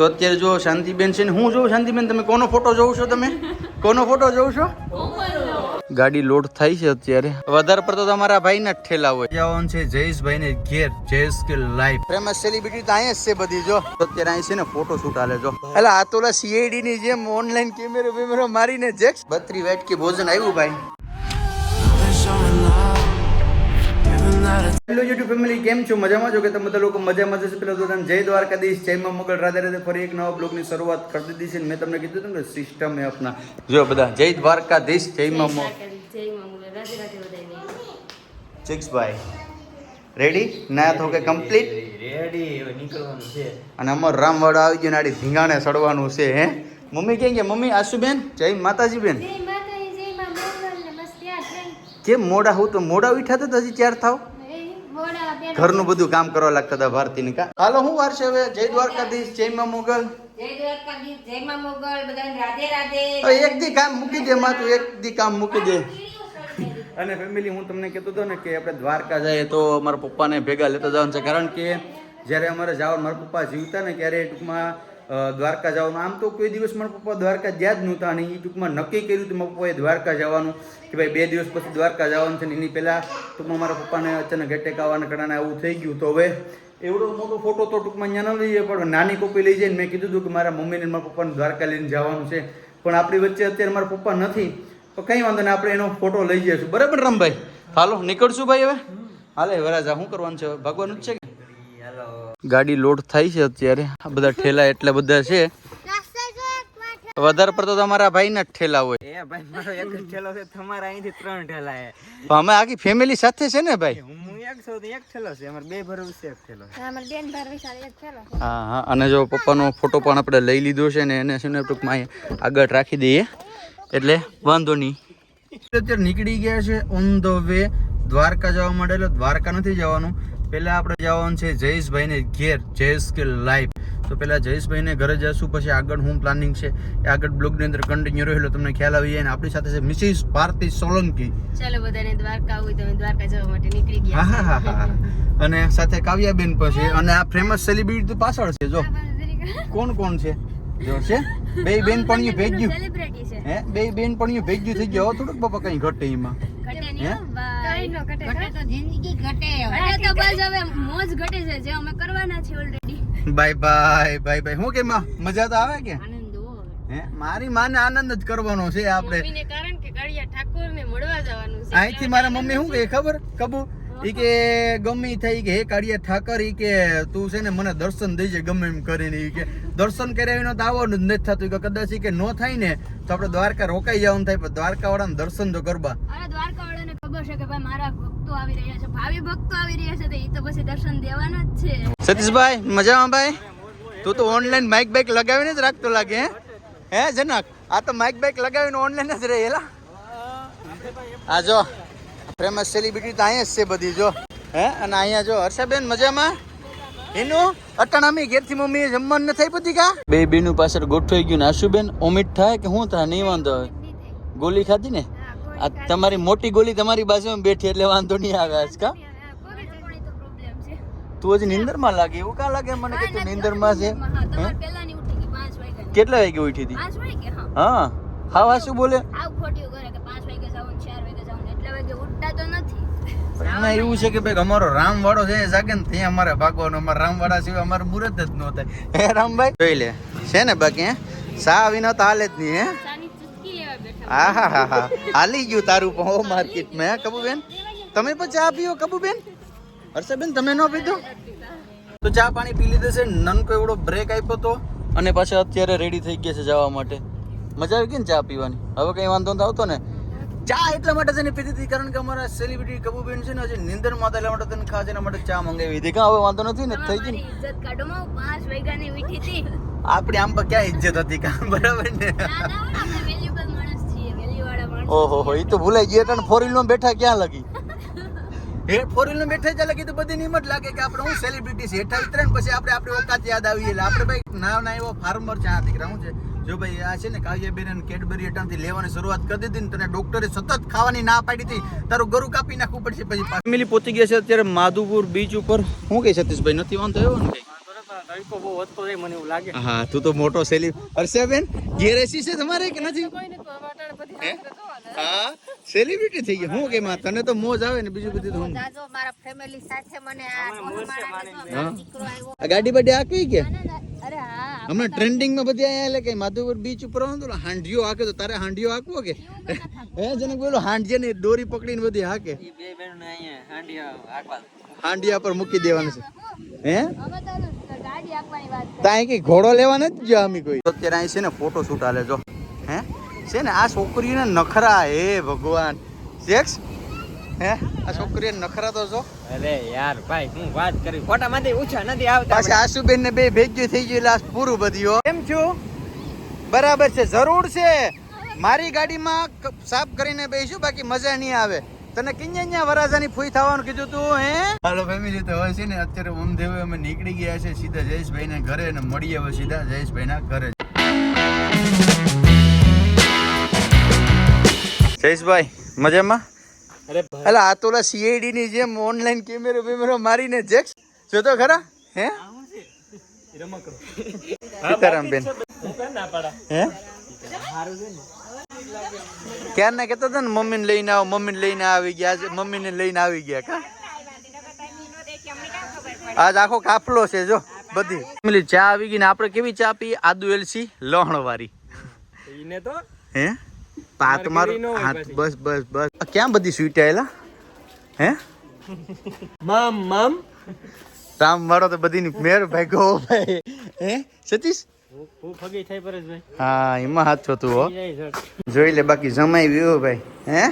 તો અત્યારે જો શાંતિબેન છે ને હું જોઉં? શાંતિબેન તમે કોનો ફોટો જોઉં છો તમે? કોનો ફોટો જોઉં છો? ગાડી લોડ થાય છે અત્યારે. વધારે પડતો તમારા ભાઈ ના ઠેલા હોય. જવાનું છે જયેશભાઈ ને ઘેર જયેશ કે લાઈફ. ફેમસ સેલિબ્રિટી તો અહીંયા છે બધી જો. અત્યારે અહીં છે ને ફોટો શૂટ હાલે જો. એટલે આ તો સીઆઈડી ની જેમ ઓનલાઈન કેમેરો બેમેરો મારીને જેક્સ બત્રી વેટ કે ભોજન આવ્યું ભાઈ. હેલો યુટ્યુબ ફેમિલી કેમ છો? મજામાં છો કે તમે બધા લોકો મજામાં જશે પેલા તો તમે જય દ્વારકાધીશ જય માં મોગલ રાધે રાધે ફરી એક નવા બ્લોગની શરૂઆત કરી દીધી છે મેં તમને કીધું હતું કે સિસ્ટમ એ અપના જો બધા જય દ્વારકાધીશ જય માં ચિક્સ ભાઈ રેડી ના તો કે કમ્પ્લીટ રેડી નીકળવાનું છે. અને અમાર રામવાડા આવી ગયો નાડી આડી ધીંગાણે સડવાનું છે હે? મમ્મી કેમ કે મમ્મી આશુબેન જય માતાજી બેન જય માતાજી જય માં મોગલ ને બસ ત્યાં કેમ મોડા હું તો મોડા ઉઠ્યા તો હજી ચાર થાવ? ઘરનું બધું કામ કરવા લાગતા હતા ભારતીને કા? હાલો હું વાર છે હવે? જય દ્વારકાધીશ જય માં મોગલ. જય દ્વારકાધીશ જય માં મોગલ બધાને રાધે રાધે. હવે એક દી કામ મૂકી દે માં તું એક દી કામ મૂકી દે. અને ફેમિલી હું તમને કહેતો હતો ને કે આપણે દ્વારકા જઈએ તો મારા પપ્પાને ભેગા લેતા જવાનું છે. કારણ કે જ્યારે અમારે જાવ મારા પપ્પા જીવતા ને ત્યારે ટૂંકમાં દ્વારકા જવાનું. આમ તો કોઈ દિવસ મારા પપ્પા દ્વારકા જ્યાં જ નહોતા અને એ ટૂંકમાં નક્કી કર્યું હતું મારા પપ્પાએ દ્વારકા જવાનું, કે ભાઈ બે દિવસ પછી દ્વારકા જવાનું છે ને એની પહેલાં ટૂંકમાં મારા પપ્પાને અચાનક એટેક આવવાના કારણે આવું થઈ ગયું. તો હવે એવડો મોટો ફોટો તો ટૂંકમાં અહીંયા ન લઈએ, પણ નાની કોપી લઈ જઈને મેં કીધું હતું કે મારા મમ્મીને મારા પપ્પાને દ્વારકા લઈને જવાનું છે. પણ આપણી વચ્ચે અત્યારે મારા પપ્પા નથી. તો કંઈ વાંધો નહીં, આપણે એનો ફોટો લઈ જઈશું. બરાબર રમભાઈ? હાલો, નીકળશું ભાઈ હવે? હાલે, વરાજા, શું કરવાનું છે? ભગવાન જ છે કે? ગાડી લોડ થાય છે અત્યારે. આ બધા ઠેલા એટલા બધા છે. વધારે પડતો તમારા ભાઈ ના ઠેલા હોય. એ ભાઈ મારો એક જ ઠેલો છે તમારા અહીંથી ત્રણ ઠેલા છે. અમે આખી ફેમિલી સાથે છે ને ભાઈ? હું એક છું એક ઠેલો છે અમારે બે ભરવું છે એક ઠેલો અમાર બેન ભર વિશાળ એક થેલો હા હા અને જો પપ્પાનો ફોટો પણ આપણે લઈ લીધો છે ને એને છે ને ટૂંકમાં આગળ રાખી દઈએ. એટલે વાંધો નહીં. અત્યારે નીકળી ગયા છે ઓન ધ વે દ્વારકા જવા માટે એટલે દ્વારકા નથી જવાનું. પહેલા આપણે જવાનું છે જયેશભાઈને ઘેર જયેશ કે લાઈવ તો પહેલા જયેશભાઈને ઘરે જશું પછી આગળ હું પ્લાનિંગ છે. એ આગળ બ્લોગની અંદર કન્ટિન્યુ રહ્યો એટલે તમને ખ્યાલ આવી જાય. અને આપણી સાથે છે મિસિસ ભારતી સોલંકી. ચાલો બધાને દ્વારકા હોય તમે દ્વારકા જવા માટે નીકળી ગયા. હા હા હા અને સાથે કાવ્યાબેન પછી અને આ ફેમસ સેલિબ્રિટી તો પાછળ છે જો. કોણ કોણ છે? જો છે. બે બેન પણ ભેગ્યું. હે? બે બેન પણ ભેગ્યું થઈ ગયો. થોડુંક બાપા કઈ ઘટે એમાં. ઘટે હે? નહીં નો ઘટે ઘટે તો જિંદગી ઘટે ઘટે તો બસ હવે મોજ ઘટે છે જે અમે કરવાના છે already bye bye bye bye. હું કે મજા તો આવે કે? આનંદ હે? મારી માને આનંદ જ કરવાનો છે આપણે. મમ્મીને કારણ કે કાળિયા ઠાકોર મળવા જવાનું છે. અહીંથી મારા મમ્મી શું કહે ખબર? કબુ? ઈ કે ગમે થઈ થાય કે હે કાળિયા ઠાકર ઈ કે તું છે ને મને દર્શન દેજે ગમે એમ કરીને. ઈ કે દર્શન કર્યા વિના તો આવવાનું જ નથી થતું. કે કદાચ ઈ કે નો થાય ને તો આપણે દ્વારકા રોકાઈ જવાનું થાય પણ દ્વારકા વાળાને દર્શન તો કરવા. અરે દ્વારકા વાળાને કે ભાઈ મારા ભક્તો આવી રહ્યા છે. ભાવિ ભક્તો આવી રહ્યા છે તો એ તો પછી દર્શન દેવાના જ છે. સતીશભાઈ મજામાં ભાઈ? તું તો ઓનલાઈન માઇક બાઇક લગાવીને જ રાખતો લાગે હે? હે જનક? આ તો માઇક બાઇક લગાવીને ઓનલાઈન જ રહેલા આ જો ફેમસ સેલિબ્રિટી તો અહીંયા જ છે બધી જો. હે અને અહીંયા જો હર્ષાબેન મજામાં? એનું અટાણામી ઘેરથી મમ્મી જમવાનું ન થઈ પતી કા? બે બેનું પાછળ ગોઠવાઈ ગયું ને આશુબેન ઓમિટ થાય કે શું થાય નહીં વાંધો આવે. ગોલી ખાધી ને? આ તમારી મોટી ગોલી તમારી બાજુમાં બેઠી એટલે વાંધો નહીં આવે આજ કા? તું હજી નિંદરમાં લાગે? એવું કા લાગે? મને કે તું નીંદરમાં છે. કેટલા વાગે ઉઠી હતી? હા. હા હા શું બોલે? એમાં એવું છે કે ભાઈ અમારો રામવાડો છે જાગે ને ત્યાં અમારે ભાગવાનો. અમારા રામવાડા સિવાય અમારે મુરત જ ન થાય. હે રામભાઈ? જોઈ લે. છે ને બાકી હે? સા વિના તો હાલે જ નહીં હે? હા હા હા હા હાલી ગયું તારું પણ હો માર્કેટમાં હે કબુબેન? તમે પણ ચા પીઓ કબુબેન? હર્ષાબેન તમે ન પીધો? તો ચા પાણી પી લીધે છે નનકો એવડો બ્રેક આપ્યો તો અને પાછા અત્યારે રેડી થઈ ગયા છે જવા માટે. મજા આવી ગઈ ને ચા પીવાની? હવે કઈ વાંધો નથી આવતો ને? ચા એટલા માટે છે ને પીધી હતી કારણ કે અમારા સેલિબ્રિટી કબુબેન છે ને હજી નિંદરમાં હતા એટલા માટે તને ખાસ એના માટે ચા મંગાવી હતી કાં હવે વાંધો નથી ને? થઈ ગઈ ઇજ્જત કાઢો માં પાંચ વાગ્યાની મીઠી હતી. આપણી આમ પર ક્યાં ઇજ્જત હતી કાં? બરાબર ને ઓહો હો એ તો ભૂલાઈ ગયા એટલે ફોર વ્હીલમાં બેઠા ક્યાં લગી? એ ફોર વ્હીલ બેઠા જ લગી તો બધી નિમત લાગે કે આપણે હું સેલિબ્રિટી છે હેઠા ઉતરે ને પછી આપણે આપણી ઓકાત યાદ આવી એટલે આપણે ભાઈ ના ના એવો ફાર્મર છે આ દીકરા શું છે? જો ભાઈ આ છે ને કાવ્યાબેન અને કેડબરી અટાણથી લેવાની શરૂઆત કરી દીધી ને તને ડોક્ટરે સતત ખાવાની ના પાડી હતી. તારું ગરુ કાપી નાખવું પડશે પછી ફેમિલી પહોંચી ગયા છે અત્યારે માધુપુર બીચ ઉપર. હું કહે સતીશભાઈ? નથી વાંધો એવો ને કઈ? હા તું તો મોટો સેલી હર્ષાબેન ઘેર એસી છે તમારે કે નથી? હા? સેલિબ્રિટી થઈ ગયા. હું કે માં તને તો મોજ આવે ને બીજું બધું તો હું? જાજો મારા ફેમિલી સાથે મને આ ગાડી બાડી આ કઈ કે? અરે હા હમણાં ટ્રેન્ડિંગમાં બધી અહીંયા એટલે કે માધુપુર બીચ ઉપર હોય ને તો હાંડિયો હાકે તો તારે હાંડિયો હાકવો કે? હે જને બોલો હાંડિયા ને દોરી પકડીને બધી હાકે. બે બેન અહીંયા હાંડિયા હાંડિયા પર મૂકી દેવાનું છે. હે? તાય કઈ ઘોડો લેવા નથી ગયા અમે કોઈ. અત્યારે અહીં છે ને ફોટો શૂટ આલે જો. હે? છે ને આ છોકરીને નખરા હે ભગવાન. સેક્સ હે? આ છોકરીને નખરા તો જો. અરે યાર ભાઈ હું વાત કરી. ફોટા માંથી ઓછા નથી આવતા પાછી આશુબેન ને બે ભેગ્યું થઈ ગયું લાસ્ટ પૂરું બધ્યો હો. કેમ છું? બરાબર છે જરૂર છે. મારી ગાડીમાં સાફ કરીને બેસું બાકી મજા નહીં આવે. તને કિંજે અહીંયા વરાજાની ફૂઈ થવાનું કીધું તું હે? હાલો ફેમિલી તો હવે છે ને અત્યારે ઊંધે અમે નીકળી ગયા છે સીધા જયેશભાઈ ને ઘરે અને મળીએ હવે સીધા જયેશભાઈ ના ઘરે. જયેશભાઈ મજામાં? અરે અલા આ તો સીઆઈડી ની જેમ ઓનલાઈન કેમેરો બેમેરો મારીને જેક્સ જોતો ખરા? હે? સીતારામ સીતારામબેન. હું કેમ ના પાડા. હે? સારું છે ને. ક્યારના કહેતા હતા ને મમ્મીને લઈને આવો મમ્મીને લઈને આવી ગયા આજે મમ્મીને લઈને આવી ગયા કા આજ આખો કાફલો છે જો બધી. ફેમિલી ચા આવી ગઈ ને આપણે કેવી ચા પી આદુ એલસી લહણ વાળી ઈને તો? હે? પાત મારો ગીરી ન હોય હા પછી. બસ બસ બસ. ક્યાં બધી સ્વીટ આયેલા? હે? મમ મમ. રામ મારો તો બધીની મેર ભાગ્યો ભાઈ. હે સતીશ? હું હું ફગી થઈ પરેશભાઈ હા એમાં હાથ તું હો. જોઈ લે બાકી જમાઈ ગયો ભાઈ હે?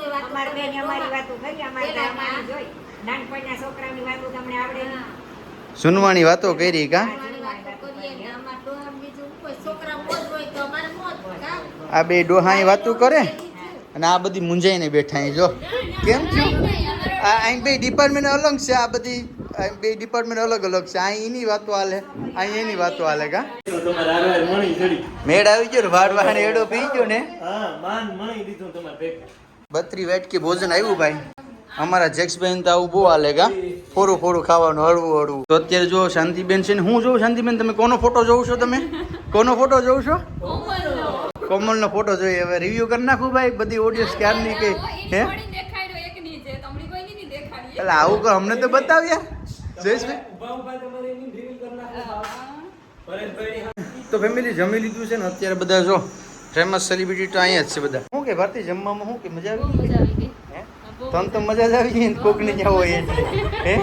એ વાત અમારી બેન અમારી વાતો કરી અમારી તો અમારી જોઈ. નાનપણના છોકરાની વાતો તમને આવડે નહીં. સુનવાણી વાતો કરી કા? અમારી વાતો કરીએ ને અમાર ડોહા બીજું કોઈ છોકરા મોજ હોય તો અમારે મોજ. કા? આ બે ડોહાઈ વાતું કરે? અને આ બધી મુંજાઈને બેઠા જો. કેમ? થયું આ અહીં બે ડિપાર્ટમેન્ટ અલગ છે આ બધી બે ડિપાર્ટમેન્ટ અલગ અલગ છે. અહીં એની વાતો હાલે અહીં એની વાતો હાલે કા? મેળ આવી ગયો ને વાડ વાડ એડો પી ગયો ને. બત્રી વેટકી ભોજન આવ્યું ભાઈ. અમારા જેક્સબેન તો આવું બહુ હાલે કા. ફોરું ફોરું ખાવાનું હળવું હળવું. તો અત્યારે જો શાંતિબેન છે ને હું જોઉં શાંતિબેન તમે કોનો ફોટો જોઉં છો તમે? કોનો ફોટો જોઉં છો? કોમલનો ફોટો જોઈએ. હવે રિવ્યુ કરી નાખું ભાઈ બધી ઓડિયન્સ ક્યારની કે હે એટલે આવું અમને તો બતાવ્યા. તો ફેમિલી જમી લીધું છે ને અત્યારે બધા જો ફેમસ સેલિબ્રિટી તો અહીંયા જ છે બધા. શું કે ભારતી જમવામાં શું કે મજા આવી ગઈ? હે? તને તો મજા જ આવી ગઈ ને કોકને જ્યાં હોય એટલે હે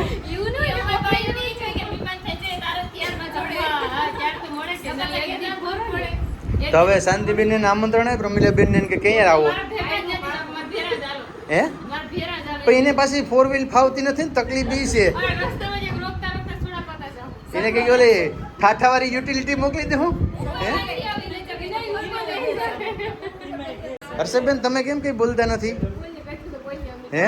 તો હવે શાંતિબેન ને આમંત્રણ આપે પ્રમીલાબેન ને કે ક્યાં આવો. હે. પણ એને પાછી ફોર વ્હીલ ફાવતી નથી ને તકલીફ બી છે. એને કઈ ઓલે ઠાઠાવાળી યુટિલિટી મોકલી દે હું? હે? ગાડી આવી લઈ જાઓ, કે નહીં, ઉપર લઈ જાઓ. હર્ષબેન તમે કેમ કઈ બોલતા નથી. હે?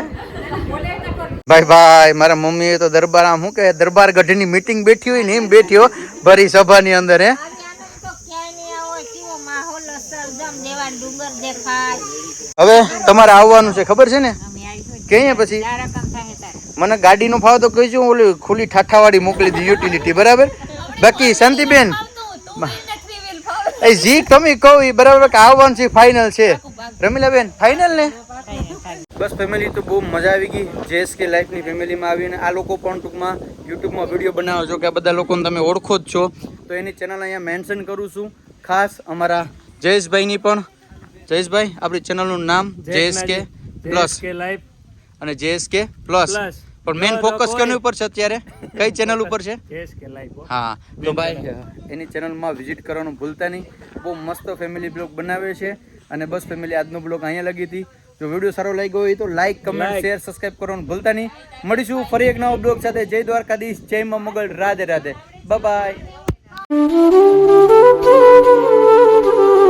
ભાઈ ભાઈ મારા મમ્મીએ તો દરબાર આમ શું કહે દરબાર ગઢની મીટિંગ બેઠી હોય ને એમ બેઠી હો ભરી સભાની અંદર હે? હવે તમારે આવવાનું છે ખબર છે ને? કહીએ પછી? મને ગાડીનો ફાવ તો કહીશું ઓલી ખુલ્લી ઠાઠાવાળી મોકલી દી યુટિલિટી બરાબર? બાકી શાંતિબેન એ જી તમે કહો એ બરાબર કે આવવાનું છે ફાઇનલ છે. રમીલાબેન ફાઇનલ ને? બસ ફેમિલી તો બહુ મજા આવી ગઈ. જેએસકે લાઈફની ફેમિલીમાં આવીને આ લોકો પણ ટૂંકમાં યુટ્યુબમાં વીડિયો બનાવો છો કે આ બધા લોકોને તમે ઓળખો જ છો. તો એની ચેનલ અહીંયા મેન્શન કરું છું. ખાસ અમારા જયેશભાઈની પણ. જયેશભાઈ આપણી ચેનલનું નામ જેએસકે પ્લસ કે લાઈફ અને જેએસકે પ્લસ પ્લસ પણ મેન ફોકસ કોની ઉપર છે અત્યારે? કઈ ચેનલ ઉપર છે? જેસ કે લાઈફ હા. તો ભાઈ એની ચેનલમાં વિઝિટ કરવાનું ભૂલતા નહીં. બહુ મસ્ત ફેમિલી બ્લોગ બનાવે છે અને બસ ફેમિલી આજનો બ્લોગ અહીંયા લગી હતી. જો વીડિયો સારો લાગ્યો હોય તો લાઈક કમેન્ટ શેર સબસ્ક્રાઇબ કરવાનું ભૂલતા નહીં. મળીશું ફરી એક નવો બ્લોગ સાથે. જય દ્વારકાધીશ જય મા મોગલ. રાધે રાધે. બાય